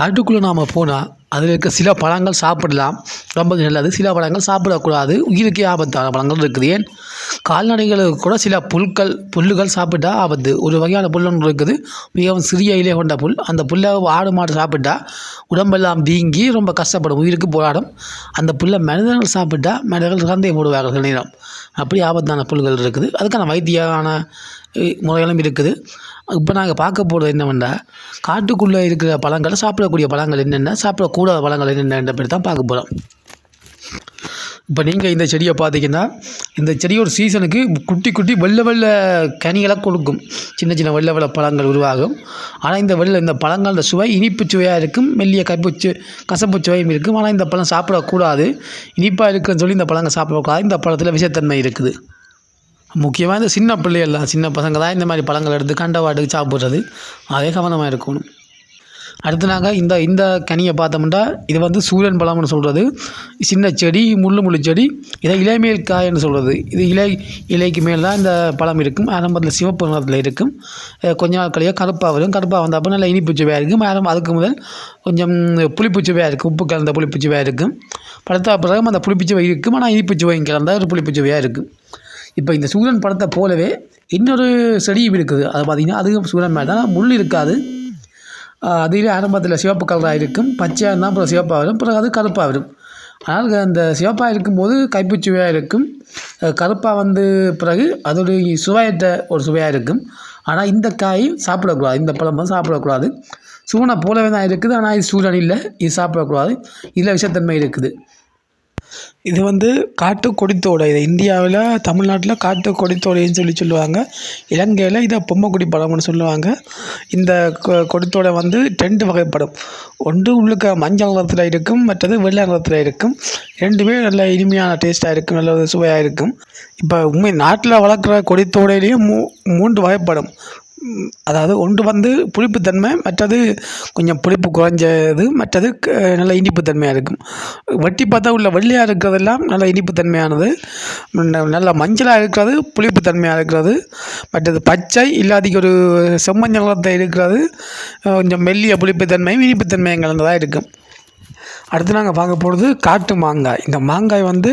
காட்டுக்குள்ளே நாம் போனால் அதில் இருக்க சில பழங்கள் சாப்பிடலாம். ரொம்ப நல்லது. சில பழங்கள் சாப்பிடக்கூடாது. உயிருக்கே ஆபத்தான பழங்கள் இருக்குது. ஏன்? கால்நடைகளுக்கு கூட சில புல்கள் புல்லுகள் சாப்பிட்டா ஆபத்து. ஒரு வகையான புல் ஒன்று இருக்குது. மிகவும் சிறிய இலை கொண்ட புல். அந்த புல்லை ஆடு மாடு சாப்பிட்டா உடம்பெல்லாம் வீங்கி ரொம்ப கஷ்டப்படும். உயிருக்கு போராடும். அந்த புல்லை மனிதர்கள் சாப்பிட்டா மனிதர்கள் சந்தை போடுவார்கள் நேரம். அப்படி ஆபத்தான புல்கள் இருக்குது. அதுக்கான வைத்தியமான முறைகளும் இருக்குது. இப்போ நாங்கள் பார்க்க போகிறது என்னவென்றால் காட்டுக்குள்ளே இருக்கிற பழங்களை சாப்பிடக்கூடிய பழங்கள் என்னென்ன சாப்பிட கூடாத பழங்கள் என்னென்ன பற்றி தான் பார்க்க போகிறோம் இப்போ நீங்கள் இந்த செடியை பார்த்தீங்கன்னா இந்த செடி ஒரு சீசனுக்கு குட்டி குட்டி வெள்ளை வெள்ளை கனிகளாக கொடுக்கும். சின்ன சின்ன வெள்ளை வெள்ளை பழங்கள் உருவாகும். ஆனால் இந்த வெள்ளை இந்த பழங்களோட சுவை இனிப்பு சுவையாக இருக்கும் மெல்லிய கப்புச்சு கசப்பு சுவையும் இருக்கும். ஆனால் இந்த பழம் சாப்பிடக்கூடாது. இனிப்பாக இருக்குன்னு சொல்லி இந்த பழங்கள் சாப்பிடக்கூடாது. இந்த பழத்தில் விஷத்தன்மை இருக்குது. முக்கியமாக இந்த சின்ன பிள்ளைகள்லாம் சின்ன பசங்க தான் இந்த மாதிரி பழங்கள் எடுத்து கண்டவாட்டுக்கு சாப்பிட்றது. அதே கவனமாக இருக்கணும். அடுத்து நாங்கள் இந்த இந்த கனியை பார்த்தோம்னா இது வந்து சூரியன் பழம்னு சொல்கிறது சின்ன செடி முள்ளு முள்ளு செடி இதை இலைமேல் காய்ன்னு சொல்கிறது இது இலை இலைக்கு மேல் தான் இந்த பழம் இருக்கும். ஆரம்பத்தில் சிவப்பு நிறத்தில் இருக்கும். கொஞ்ச நாள் கழியாக கருப்பாக வரும். கருப்பாக வந்த நல்ல நல்லா இனிப்பு சுவையாக இருக்கும். ஆரம்பம் அதுக்கு முதல் கொஞ்சம் புளிப்பு சுவையாக இருக்கும். உப்பு கலந்த புளிப்பு சுவையாக இருக்கும். படுத்த பிறகு அந்த புளிப்பு சுவை இருக்கும். ஆனால் இனிப்பு சுவையும் கலந்த ஒரு புளிப்பு சுவையாக இருக்கும். இப்போ இந்த சூரியன் படத்தை போலவே இன்னொரு செடியும் இருக்குது. அது பார்த்திங்கன்னா அதுவும் சூரியன் மேலே தான். முள் இருக்காது. அதிலே ஆரம்பத்தில் சிவப்பு கலராக இருக்கும். பச்சையாக இருந்தால் அப்புறம் சிவப்பாக வரும். பிறகு அது கருப்பாக வரும். ஆனால் அந்த சிவப்பாக இருக்கும்போது கைப்புச்சுவையாக இருக்கும். கருப்பாக வந்து பிறகு அதோடைய சுவையற்ற ஒரு சுவையாக இருக்கும். ஆனால் இந்த காய் சாப்பிடக்கூடாது. இந்த பழம் வந்து சாப்பிடக்கூடாது. சூனை போலவே தான் இருக்குது. ஆனால் இது சூழல் இல்லை. இது சாப்பிடக்கூடாது. இதில் விஷத்தன்மை இருக்குது. இது வந்து காட்டு கொடித்தோடை இது இந்தியாவில் தமிழ்நாட்டில் காட்டு கொடித்தோடைன்னு சொல்லி சொல்லுவாங்க. இலங்கையில் இதை பொம்மைக்குடி படம்னு சொல்லுவாங்க. இந்த கொ- கொடித்தோடை வந்து ரெண்டு வகைப்படும். ஒன்று உள்ளுக்க மஞ்சள் நிறத்தில் இருக்கும் மற்றது வெள்ளை நிறத்தில் இருக்கும். ரெண்டுமே நல்ல இனிமையான டேஸ்ட்டாக இருக்கும் நல்ல சுவையாக இருக்கும். இப்போ உண்மை நாட்டில் வளர்க்குற கொடித்தோடையிலேயே மூ மூன்று வகைப்படும். அதாவது ஒன்று வந்து புளிப்புத்தன்மை மற்றது கொஞ்சம் புளிப்பு குறைஞ்சது மற்றது க- நல்ல இனிப்புத்தன்மையாக இருக்கும். வெட்டி பார்த்தா உள்ள வெள்ளையாக இருக்கிறதெல்லாம் நல்ல இனிப்புத்தன்மையானது. நல்ல மஞ்சளாக இருக்கிறது புளிப்புத்தன்மையாக இருக்கிறது. மற்றது பச்சை இல்லாதிக்கு ஒரு செம்மஞ்சளத்தை இருக்கிறது. கொஞ்சம் மெல்லிய புளிப்புத்தன்மையும் இனிப்புத்தன்மையும் கலந்ததாக இருக்கும். அடுத்து நாங்கள் பார்க்க போகிறது காட்டு மாங்காய். இந்த மாங்காய் வந்து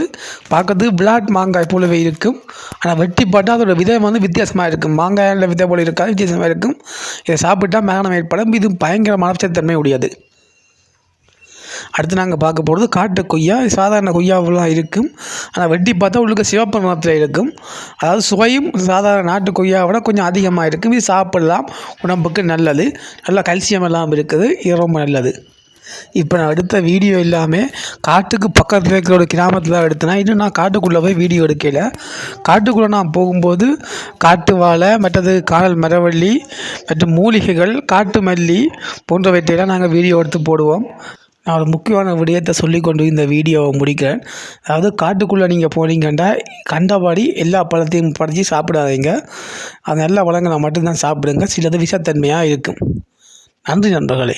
பார்க்கறதுக்கு பிளாட் மாங்காய் போலவே இருக்கும். ஆனால் வெட்டி பார்த்தா அதோட விதை வந்து வித்தியாசமாக இருக்கும். மாங்காயில் விதை போல இருக்காது வித்தியாசமாக இருக்கும். இதை சாப்பிட்டா மேகனம் ஏற்படும். இது பயங்கர மனச்சத்தன்மை உடையது. அடுத்து நாங்கள் பார்க்க போகிறது காட்டு கொய்யா. சாதாரண கொய்யாவெல்லாம் இருக்கும். ஆனால் வெட்டி பார்த்தா உள்ளுக்கு சிவப்பு நிறத்தில் இருக்கும். அதாவது சுவையும் சாதாரண நாட்டு கொய்யாவை விட கொஞ்சம் அதிகமாக இருக்கும். இது சாப்பிடலாம். உடம்புக்கு நல்லது. நல்லா கல்சியம் எல்லாம் இருக்குது. இது ரொம்ப நல்லது. இப்போ நான் எடுத்த வீடியோ இல்லாமல் காட்டுக்கு பக்கத்தில் இருக்கிற ஒரு கிராமத்தில் தான் எடுத்தேன். இன்னும் நான் காட்டுக்குள்ளே போய் வீடியோ எடுக்கல. காட்டுக்குள்ளே நான் போகும்போது காட்டு வாழை மற்றது காணல் மரவள்ளி மற்றும் மூலிகைகள் காட்டு மல்லி போன்றவற்றையெல்லாம் நாங்கள் வீடியோ எடுத்து போடுவோம். நான் ஒரு முக்கியமான விடயத்தை சொல்லிக்கொண்டு இந்த வீடியோவை முடிக்கிறேன். அதாவது காட்டுக்குள்ளே நீங்கள் போனீங்கன்னா கண்டபாடி எல்லா பழத்தையும் பறித்து சாப்பிடாதீங்க. அது நல்ல பழங்களை மட்டும்தான் சாப்பிடுங்க. சிலது விஷத்தன்மையாக இருக்கும். நன்றி நண்பர்களே.